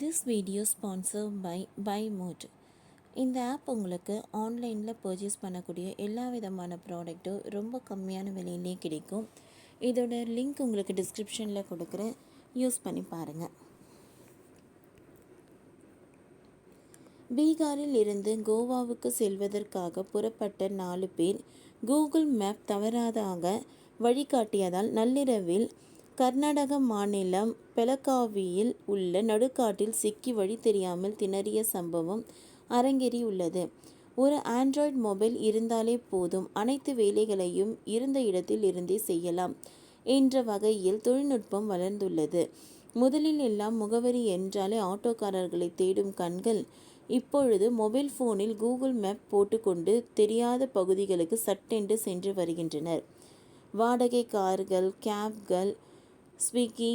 This video sponsor by by mode இந்த app உங்களுக்கு ஆன்லைனில் பர்ச்சேஸ் பண்ணக்கூடிய எல்லா விதமான ப்ராடக்ட்டும் ரொம்ப கம்மியான விலையிலே கிடைக்கும். இதோட லிங்க் உங்களுக்கு டிஸ்கிரிப்ஷனில் கொடுக்குறேன். யூஸ் பண்ணி பாருங்கள் பீகாரில் இருந்து கோவாவுக்கு செல்வதற்காக புறப்பட்ட நாலு பேர் கூகுள் மேப் தவறாதாக வழிகாட்டியதால் நள்ளிரவில் கர்நாடக மாநிலம் பெலகாவியில் உள்ள நடுக்காட்டில் சிக்கி வழி தெரியாமல் திணறிய சம்பவம் அரங்கேறியுள்ளது ஒரு ஆண்ட்ராய்டு மொபைல் இருந்தாலே போதும். அனைத்து வேலைகளையும் இருந்த இடத்தில் இருந்தே செய்யலாம் என்ற வகையில் தொழில்நுட்பம் வளர்ந்துள்ளது. முதலில் எல்லாம் முகவரி என்றாலே ஆட்டோக்காரர்களை தேடும் கண்கள். இப்பொழுது மொபைல் ஃபோனில் கூகுள் மேப் போட்டுக்கொண்டு தெரியாத பகுதிகளுக்கு சட்டென்று சென்று வருகின்றனர். வாடகை கார்கள் கேப்கள் ஸ்விக்கி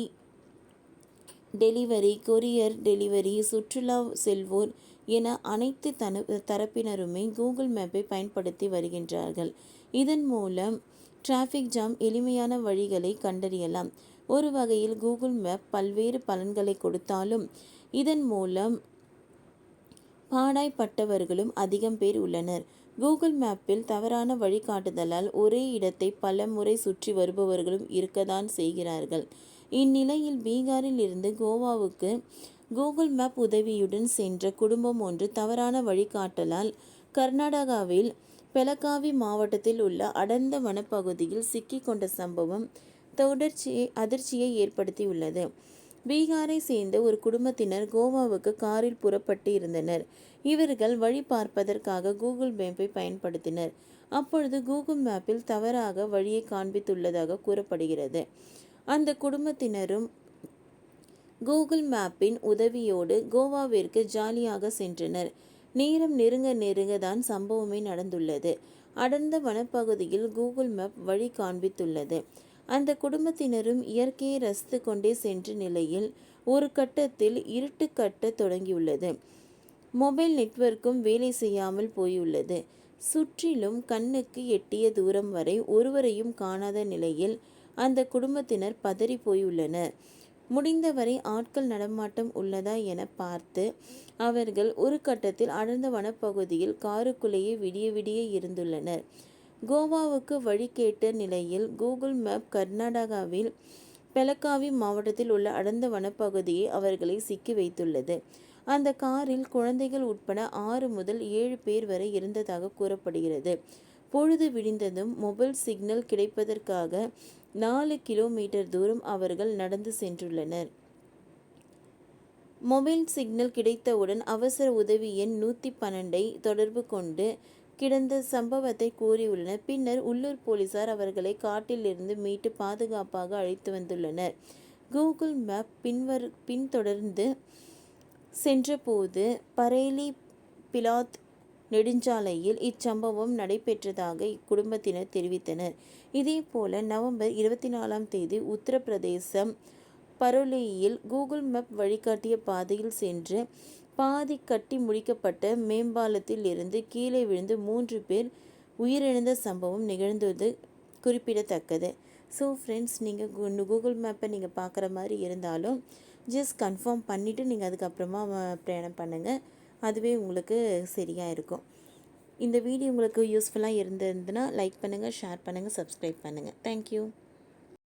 டெலிவரி கொரியர் டெலிவரி சுற்றுலா செல்வோர் என அனைத்து தன தரப்பினருமே கூகுள் மேப்பை பயன்படுத்தி வருகின்றார்கள். இதன் மூலம் டிராஃபிக் ஜாம் எளிமையான வழிகளை கண்டறியலாம். ஒரு வகையில் கூகுள் மேப் பல்வேறு பலன்களை கொடுத்தாலும் இதன் மூலம் பாடாய்ப்பட்டவர்களும் அதிகம் பேர் உள்ளனர். கூகுள் மேப்பில் தவறான வழிகாட்டுதலால் ஒரே இடத்தை பல முறை சுற்றி வருபவர்களும் இருக்கத்தான் செய்கிறார்கள். இந்நிலையில் பீகாரில் இருந்து கோவாவுக்கு கூகுள் மேப் உதவியுடன் சென்ற குடும்பம் ஒன்று தவறான வழிகாட்டலால் கர்நாடகாவில் பெலகாவி மாவட்டத்தில் உள்ள அடர்ந்த வனப்பகுதியில் சிக்கிக்கொண்ட சம்பவம் தொடர்ச்சியை அதிர்ச்சியை ஏற்படுத்தியுள்ளது. பீகாரை சேர்ந்த ஒரு குடும்பத்தினர் கோவாவுக்கு காரில் புறப்பட்டு இருந்தனர் இவர்கள் வழி பார்ப்பதற்காக கூகுள் மேப்பை பயன்படுத்தினர். அப்பொழுது கூகுள் மேப்பில் தவறாக வழியை காண்பித்துள்ளதாக கூறப்படுகிறது. அந்த குடும்பத்தினரும் கூகுள் மேப்பின் உதவியோடு கோவாவிற்கு ஜாலியாக சென்றனர். நேரம் நெருங்க நெருங்க தான் சம்பவமே நடந்துள்ளது. அடர்ந்த வனப்பகுதியில் கூகுள் மேப் வழி காண்பித்துள்ளது. அந்த குடும்பத்தினரும் இயற்கையை ரசித்து கொண்டே சென்ற நிலையில் ஒரு கட்டத்தில் இருட்டு கட்ட தொடங்கியுள்ளது. மொபைல் நெட்வொர்க்கும் வேலை செய்யாமல் போயுள்ளது. சுற்றிலும் கண்ணுக்கு எட்டிய தூரம் வரை ஒருவரையும் காணாத நிலையில் அந்த குடும்பத்தினர் பதறி போயுள்ளனர் முடிந்தவரை ஆட்கள் நடமாட்டம் உள்ளதா என பார்த்து அவர்கள் ஒரு கட்டத்தில் அடர்ந்த வனப்பகுதியில் காருக்குள்ளேயே விடிய விடிய இருந்துள்ளனர். கோவாவுக்கு வழி கேட்ட நிலையில் கூகுள் மேப் கர்நாடகாவில் பெலக்காவி மாவட்டத்தில் உள்ள அடர்ந்த வனப்பகுதியை அவர்களை சிக்கி வைத்துள்ளது. அந்த காரில் குழந்தைகள் உட்பட ஆறு முதல் ஏழு பேர் வரை இருந்ததாக கூறப்படுகிறது. பொழுது விடிந்ததும் மொபைல் சிக்னல் கிடைப்பதற்காக நாலு கிலோமீட்டர் தூரம் அவர்கள் நடந்து சென்றுள்ளனர். மொபைல் சிக்னல் கிடைத்தவுடன் அவசர உதவி எண் நூற்றி பன்னெண்டை தொடர்பு கொண்டு கிடந்த சம்பவத்தை கூறியுள்ளனர். பின்னர் உள்ளூர் போலீசார் அவர்களை காட்டிலிருந்து மீட்டு பாதுகாப்பாக அழைத்து வந்துள்ளனர். கூகுள் மேப் பின்வர் பின்தொடர்ந்து சென்றபோது பரேலி பிலாத் நெடுஞ்சாலையில் இச்சம்பவம் நடைபெற்றதாக இக்குடும்பத்தினர் தெரிவித்தனர். இதேபோல நவம்பர் இருபத்தி நாலாம் தேதி உத்தரப்பிரதேசம் பரோலியில் கூகுள் மேப் வழிகாட்டிய பாதையில் சென்று பாதி கட்டி முடிக்கப்பட்ட மேம்பாலத்தில் இருந்து கீழே விழுந்து மூன்று பேர் உயிரிழந்த சம்பவம் நிகழ்ந்தது குறிப்பிடத்தக்கது. ஸோ ஃப்ரெண்ட்ஸ் நீங்கள் கூகுள் மேப்பை நீங்கள் பார்க்குற மாதிரி இருந்தாலும் ஜஸ்ட் கன்ஃபார்ம் பண்ணிவிட்டு நீங்கள் அதுக்கப்புறமா பிரயாணம் பண்ணுங்கள் அதுவே உங்களுக்கு சரியாக இருக்கும். இந்த வீடியோ உங்களுக்கு யூஸ்ஃபுல்லாக இருந்திருந்துன்னா லைக் பண்ணுங்கள் ஷேர் பண்ணுங்கள் சப்ஸ்கிரைப் பண்ணுங்கள் தேங்க்யூ